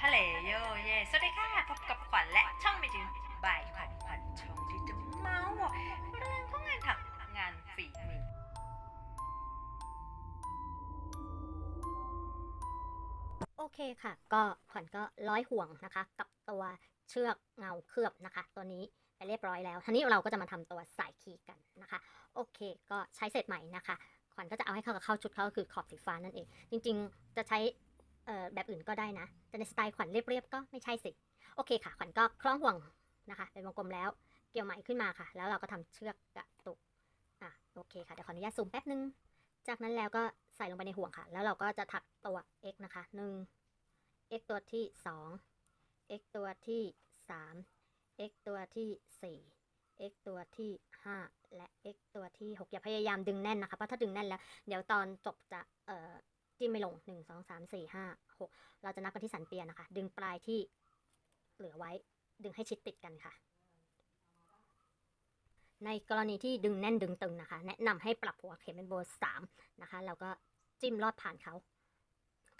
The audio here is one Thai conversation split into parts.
ฮัลโหลโยเยสวัสดีค่ะ พบกับขวัญและช่องไม่ถึงบ่ายขวัญขวัญช่องที่จะเมาส์เรื่องของงานถักงานฝีมือ โอเคค่ะ ก็ขวัญก็ร้อยห่วงนะคะ กับตัวเชือกเงาเคลือบนะคะ ตัวนี้ไปเรียบร้อยแล้วทีนี้เราก็จะมาทำตัวสายขีกันนะคะ โอเค ก็ใช้เศษไหมนะคะ ขวัญก็จะเอาให้เข้ากับเข้าชุดเขาก็คือขอบสีฟ้านั่นเอง จริง ๆ จะใช้ เอ่อแบบอื่นก็ได้นะ แต่ในสไตล์ขวัญเรียบๆก็ไม่ใช่สิ โอเคค่ะ ขวัญก็คล้องห่วงนะคะเป็นวงกลมแล้ว เกี่ยวไหมขึ้นมาค่ะ แล้วเราก็ทำเชือกกระตุกอะโอเคค่ะเดี๋ยวขออนุญาตซูมแป๊บนึง จากนั้นแล้วก็ใส่ลงไปในห่วงค่ะ แล้วเราก็จะถักตัว x นะคะหนึ่ง x ตัวที่ 2 x ตัวที่ 3 x ตัวที่ 4 x ตัวที่ 5 และ x ตัวที่ 6 อย่าพยายามดึงแน่นนะคะ เพราะถ้าดึงแน่นแล้ว เดี๋ยวตอนจบจะเอ่อ จิ้มไม่ลง 1 2 3 4 5 6 เราจะนับกันที่สันเปียนะคะ ดึงปลายที่เหลือไว้ดึงให้ชิดติดกันค่ะ ในกรณีที่ดึงแน่นดึงตึงนะคะ แนะนำให้ปรับหัวเข็มเป็นเบอร์3นะคะแล้วก็จิ้มลอดผ่านเขา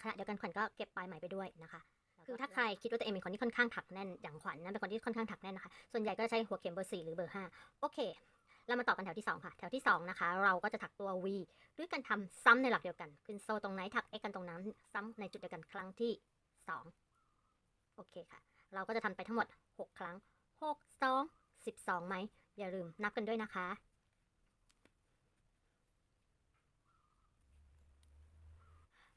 ขณะเดียวกันขวัญก็เก็บปลายไหมไปด้วยนะคะคือถ้าใครคิดว่าตัวเองเป็นคนที่ค่อนข้างถักแน่นอย่างขวัญนะเป็นคนที่ค่อนข้างถักแน่นนะคะ ส่วนใหญ่ก็จะใช้หัวเข็มเบอร์4หรือเบอร์5โอเค เรามาต่อกันแถวที่ 2 ค่ะ แถวที่ 2 นะคะ เราก็จะถักตัว V ด้วยการทำซ้ำในหลักเดียวกัน ขึ้นโซ่ตรงไหนถัก X กันตรงนั้น ซ้ำในจุดเดียวกันครั้งที่ 2 โอเคค่ะ เราก็จะทำไปทั้งหมด 6 ครั้ง 6 2 12ไหม อย่าลืมนับกันด้วยนะคะ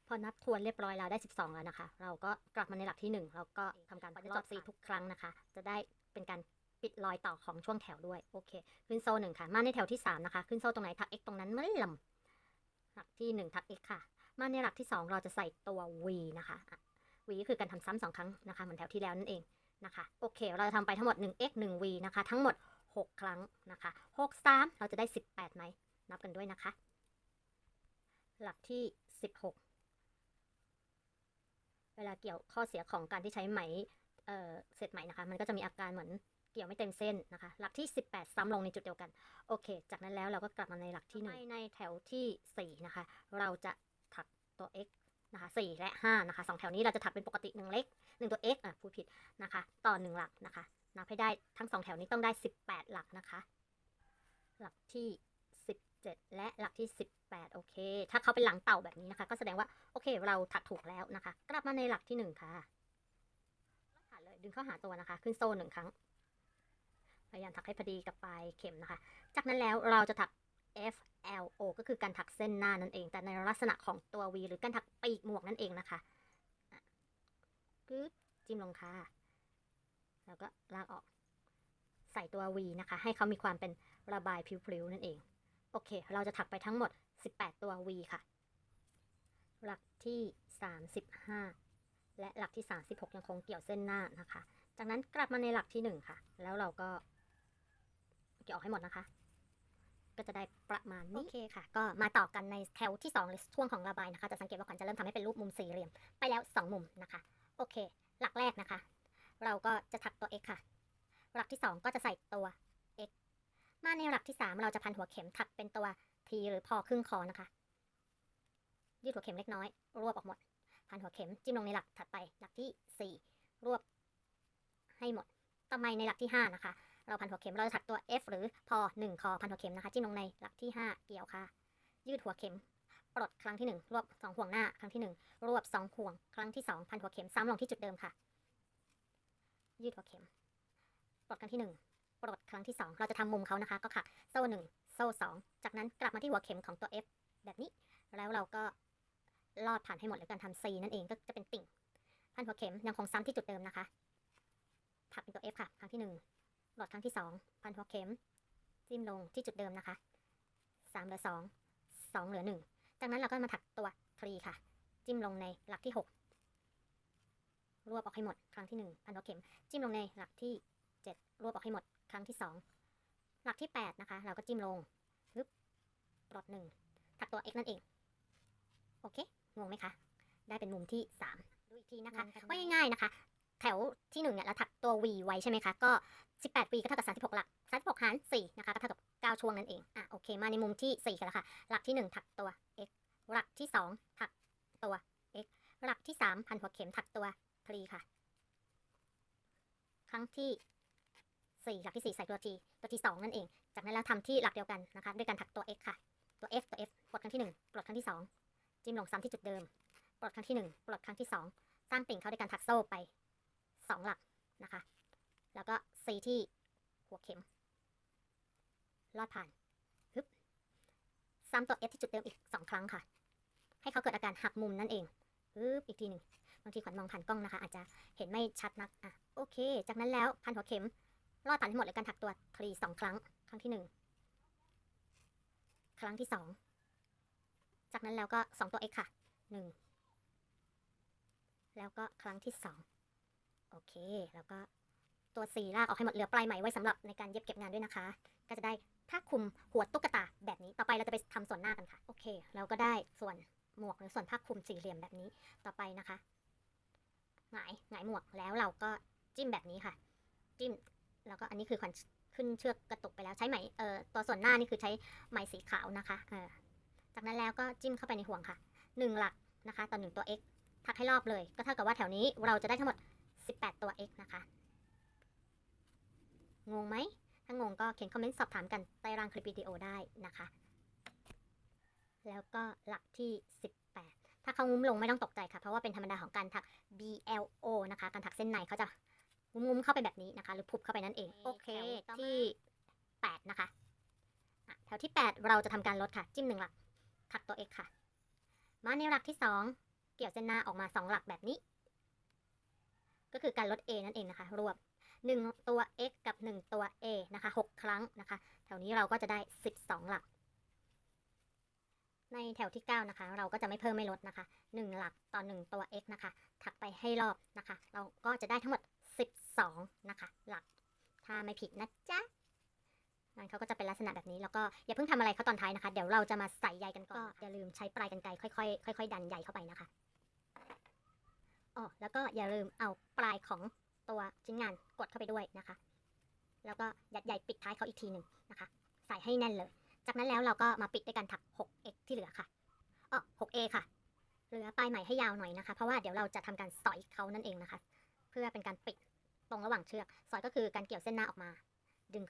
พอนับทวนเรียบร้อยแล้วได้ 12 แล้วนะคะ เราก็กลับมาในหลักที่ 1 แล้วก็ทำการปัดรอบซีทุกครั้งนะคะ จะได้เป็นการ ปิดรอยต่อของช่วงแถวด้วย โอเค ขึ้นโซ่หนึ่งค่ะ มาในแถวที่ 3 นะคะ ขึ้นโซ่ตรงไหนทัก x ตรงนั้นเมื่อลำหลักที่ 1 ทัก x ค่ะ มาในหลักที่ 2 เราจะใส่ตัว v นะคะ v ก็คือการทำซ้ำสองครั้งนะคะ เหมือนแถวที่แล้วนั่นเองนะคะ โอเค เราจะทำไปทั้งหมด 1x 1v นะคะ ทั้งหมด 6 ครั้งนะคะ 6 3 เราจะได้ 18ไหม นับกันด้วยนะคะ หลักที่ 16 เวลาเกี่ยวข้อเสียของการที่ใช้ไหมเอ่อเศษไหมนะคะ มันก็จะมีอาการเหมือน เกี่ยวไม่เต็มเส้นนะคะ หลักที่ 18 ซ้ำลงในจุดเดียวกัน โอเค จากนั้นแล้วเราก็กลับมาในหลักที่หนึ่งในแถวที่ 4 นะคะ เราจะถักตัว x นะคะ4และ5นะคะสองแถวนี้เราจะถักเป็นปกติหนึ่งเล็กหนึ่งตัว x อะพูดผิดนะคะ ต่อหนึ่งหลักนะคะนับให้ได้ทั้งสองแถวนี้ต้องได้ 18 หลักนะคะ หลักที่ 17 และหลักที่ 18 โอเค ถ้าเขาเป็นหลังเต่าแบบนี้นะคะ ก็แสดงว่าโอเคเราถักถูกแล้วนะคะ กลับมาในหลักที่ 1 ค่ะผ่านเลยดึงเข้าหาตัวนะคะ ขึ้นโซ่หนึ่งครั้ง พยายามถักให้พอดีกับปลายเข็มนะคะ จากนั้นแล้วเราจะถัก F L O ก็คือการถักเส้นหน้านั่นเอง แต่ในลักษณะของตัว V หรือการถักปีกหมวกนั่นเองนะคะปึ๊บจิ้มลงค่ะ แล้วก็ลากออก ใส่ตัว V นะคะ ให้เขามีความเป็นระบายพลิ้วๆนั่นเอง โอเค เราจะถักไปทั้งหมด 18 ตัว V ค่ะ หลักที่ 35 และหลักที่ 36 ยังคงเกี่ยวเส้นหน้านะคะ จากนั้นกลับมาในหลักที่ 1 ค่ะ แล้วเราก็ เกี่ยวออกให้หมดนะคะ ก็จะได้ประมาณนี้ โอเคค่ะ ก็มาต่อกันในแถวที่2เลยช่วงของระบายนะคะ จะสังเกตว่าขวัญจะเริ่มทำให้เป็นรูปมุมสี่เหลี่ยม ไปแล้ว 2 มุมนะคะ โอเค หลักแรกนะคะ เราก็จะถักตัว x ค่ะ หลักที่ 2 ก็จะใส่ตัว x มาในหลักที่ 3 เราจะพันหัวเข็มถักเป็นตัว t หรือพอครึ่งคอนะคะ ยืดหัวเข็มเล็กน้อย รวบออกหมด พันหัวเข็มจิ้มลงในหลักถัดไป หลักที่ 4 รวบให้หมด ต่อมาในหลักที่ 5 นะคะ เราพันหัวเข็มเราจะถักตัว F หรือพอ1คอพันหัวเข็มนะคะจิ้มลงในหลักที่ 5 เกี่ยวค่ะ ยืดหัวเข็มปลดครั้งที่ 1 รวบ 2 ห่วงหน้าครั้งที่ 1 รวบ 2 ห่วง ครั้งที่ 2 พันหัวเข็มซ้ำลงที่จุดเดิมค่ะ ยืดหัวเข็มปลดครั้งที่ 1 ปลดครั้งที่ 2 เราจะทำมุมเขานะคะ ก็ค่ะ โซ่ 1 โซ่ 2 จากนั้นกลับมาที่หัวเข็มของตัว F แบบนี้ แล้วเราก็ลอดผ่านให้หมดหรือการทำ C นั่นเองก็จะเป็นติ่ง พันหัวเข็มยังคงซ้ำที่จุดเดิมนะคะถักเป็นตัว F ค่ะ ครั้งที่ 1 หลอดครั้งที่ 2 พันหัวเข็ม จิ้มลงที่จุดเดิมนะคะ 3 เหลือ 2 2 เหลือ 1 จากนั้นเราก็มาถักตัวทรีค่ะ จิ้มลงในหลักที่ 6 รวบออกให้หมดครั้งที่ 1 พันหัวเข็ม จิ้มลงในหลักที่ 7 รวบออกให้หมดครั้งที่ 2 หลักที่ 8 นะคะ เราก็จิ้มลงปึ๊บปลด1ถักตัว x นั่นเอง โอเค งงไหมคะ ได้เป็นมุมที่ 3 ดูอีกทีนะคะ ว่าง่ายๆนะคะ แถวที่1เนี่ยเราถักตัว V ไว้ใช่ไหมคะ ก็ 18 V ก็เท่ากับ36หลัก36หาร4นะคะก็เท่ากับ 9 ช่วงนั่นเอง อะโอเค มาในมุมที่ 4 กันแล้วค่ะ หลักที่ 1 ถักตัว x หลักที่ 2 ถักตัว x หลักที่ 3 พันหัวเข็มถักตัวพลีค่ะ ครั้งที่สี่หลักที่สี่ใส่ตัว T ตัว T สองนั่นเอง จากนั้นแล้วทำที่หลักเดียวกันนะคะ ด้วยการถักตัว X ค่ะ ตัว F ตัว F ปลดครั้งที่หนึ่งปลดครั้งที่สองจิ้มลงซ้ำที่จุดเดิมปลดครั้งที่หนึ่งปลดครั้งที่สองสร้างติ่งเข้าด้วยการถักโซ่ไป สองหลักนะคะ แล้วก็ C ที่หัวเข็ม ลอดผ่านฮึบซ้ำตัว F ที่จุดเดิมอีกสองครั้งค่ะ ให้เขาเกิดอาการหักมุมนั่นเองฮึบอีกทีหนึ่งบางทีขวัญมองผ่านกล้องนะคะ อาจจะเห็นไม่ชัดนักอะโอเค จากนั้นแล้วพันหัวเข็ม ลอดผ่านทั้งหมดเลยการถักตัวคลีสองครั้ง ครั้งที่หนึ่งครั้งที่สองจากนั้นแล้วก็สองตัว x ค่ะหนึ่งแล้วก็ครั้งที่สอง โอเค แล้วก็ตัวสีลากออกให้หมดเหลือปลายไหมไว้สำหรับในการเย็บเก็บงานด้วยนะคะ ก็จะได้ผ้าคลุมหัวตุ๊กตาแบบนี้ ต่อไปเราจะไปทำส่วนหน้ากันค่ะ โอเค เราก็ได้ส่วนหมวกหรือส่วนผ้าคลุมสี่เหลี่ยมแบบนี้ ต่อไปนะคะ หงายหงายหมวกแล้วเราก็จิ้มแบบนี้ค่ะ จิ้ม แล้วก็อันนี้คือขวัญขึ้นเชือกกระตุกไปแล้วใช้ไหม เอ่อ ตัวส่วนหน้านี่คือใช้ไหมสีขาวนะคะ เออจากนั้นแล้วก็จิ้มเข้าไปในห่วงค่ะหนึ่งหลักนะคะต่อหนึ่งตัว x ทักให้รอบเลย ก็เท่ากับว่าแถวนี้เราจะได้ทั้งหมด 18 ตัว x นะคะ งงไหม ถ้างงก็เขียนคอมเมนต์สอบถามกันใต้ล่างคลิปวิดีโอได้นะคะ แล้วก็หลักที่ 18 ถ้าเขางุ้มลงไม่ต้องตกใจค่ะ เพราะว่าเป็นธรรมดาของการถัก BLO นะคะ การถักเส้นในเขาจะงุ้มๆเข้าไปแบบนี้นะคะ หรือพุบเข้าไปนั่นเอง โอเคที่ 8 นะคะอะแถวที่ 8 เราจะทำการลดค่ะ จิ้มหนึ่งหลักถักตัว x ค่ะ มาในหลักที่ 2 เกี่ยวเส้นหน้าออกมา 2 หลักแบบนี้ ก็คือการลด a นั่นเองนะคะ รวบ1ตัว x กับ 1 ตัว a นะคะ6ครั้งนะคะ แถวนี้เราก็จะได้ 12 หลัก ในแถวที่ 9 นะคะ เราก็จะไม่เพิ่มไม่ลดนะคะ 1 หลักต่อ 1 ตัว x นะคะ ถักไปให้รอบนะคะ เราก็จะได้ทั้งหมด 12 นะคะ หลัก ถ้าไม่ผิดนะจ๊ะงานเขาก็จะเป็นลักษณะแบบนี้แล้วก็อย่าเพิ่งทำอะไรเขาตอนท้ายนะคะ เดี๋ยวเราจะมาใส่ใยกันก่อนอย่าลืมใช้ปลายกันไกรค่อยๆค่อยๆดันใยเข้าไปนะคะ อ๋อแล้วก็อย่าลืมเอาปลายของตัวชิ้นงานกดเข้าไปด้วยนะคะ แล้วก็ยัดใยปิดท้ายเขาอีกทีหนึ่งนะคะ ใส่ให้แน่นเลย จากนั้นแล้วเราก็มาปิดด้วยการถัก 6x ที่เหลือค่ะอ๋อ 6a ค่ะ เหลือปลายไหมให้ยาวหน่อยนะคะ เพราะว่าเดี๋ยวเราจะทำการสอยเขานั่นเองนะคะ เพื่อเป็นการปิดตรงระหว่างเชือก สอยก็คือการเกี่ยวเส้นหน้าออกมา ดึง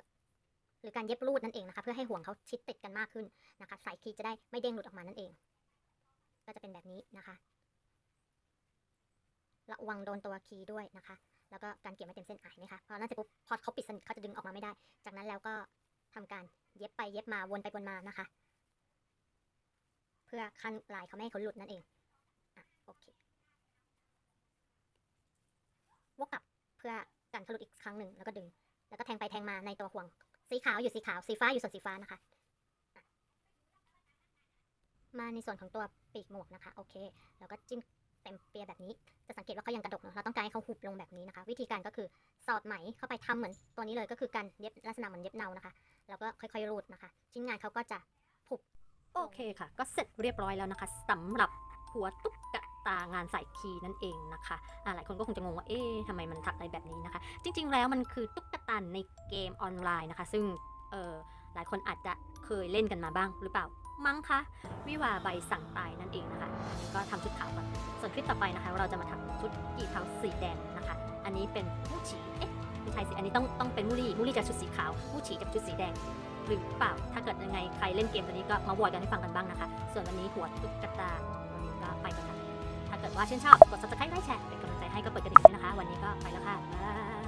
หรือการเย็บรูดนั่นเองนะคะ เพื่อให้ห่วงเขาชิดติดกันมากขึ้นนะคะ สายคีจะได้ไม่เด้งหลุดออกมานั่นเอง ก็จะเป็นแบบนี้นะคะ ระวังโดนตัวคีย์ด้วยนะคะ แล้วก็การเกี่ยวไม่เต็มเส้นอะเห็นไหมคะพอนั่นเสร็จปุ๊บพอเขาปิดสนิทเขาจะดึงออกมาไม่ได้ จากนั้นแล้วก็ทำการเย็บไปเย็บมาวนไปวนมานะคะ เพื่อขั้นลายเขาไม่ให้เขาหลุดนั่นเองอะโอเควกกลับเพื่อกันเขาหลุดอีกครั้งหนึ่งแล้วก็ดึง แล้วก็แทงไปแทงมาในตัวห่วง สีขาวอยู่สีขาวสีฟ้าอยู่ส่วนสีฟ้านะคะ มาในส่วนของตัวปีกหมวกนะคะ โอเค แล้วก็จิ้ม เต็มเปียแบบนี้ จะสังเกตว่าเขายังกระดกเนอะเราต้องการให้เขาหุบลงแบบนี้นะคะ วิธีการก็คือสอดไหมเข้าไปทำเหมือนตัวนี้เลยก็คือการเย็บลักษณะเหมือนเย็บเนานะคะ แล้วก็ค่อยๆรูดนะคะ ชิ้นงานเขาก็จะผุบโอเคค่ะ ก็เสร็จเรียบร้อยแล้วนะคะสำหรับหัวตุ๊กตางานใส่คีนั่นเองนะคะอ่าหลายคนก็คงจะงงว่าเอ๊ะทำไมมันถักอะไรแบบนี้นะคะ จริง ๆ แล้วมันคือตุ๊กตาในเกมออนไลน์นะคะ ซึ่งเออหลายคนอาจจะเคยเล่นกันมาบ้างหรือเปล่า มั้งคะวิวาใบสั่งตายนั่นเองนะคะก็ทำชุดขาวก่อนส่วนคลิปต่อไปนะคะ เราจะมาทำชุดกี่เท้าสีแดงนะคะ อันนี้เป็นมูฉีเอ๊ะไม่ใช่สิอันนี้ต้องต้องเป็นมูลี่มูลี่จะชุดสีขาวมูฉีจะชุดสีแดงหรือเปล่าถ้าเกิดยังไงใครเล่นเกมตัวนี้ก็มาโหวตกันให้ฟังกันบ้างนะคะ ส่วนวันนี้หัวตุ๊กตาวันนี้ก็ไปกันค่ะถ้าเกิดว่าชื่นชอบกด subscribe ไลค์แชร์เป็นกำลังใจให้ก็เปิดกระดิ่งด้วยนะคะ วันนี้ก็ไปแล้วค่ะ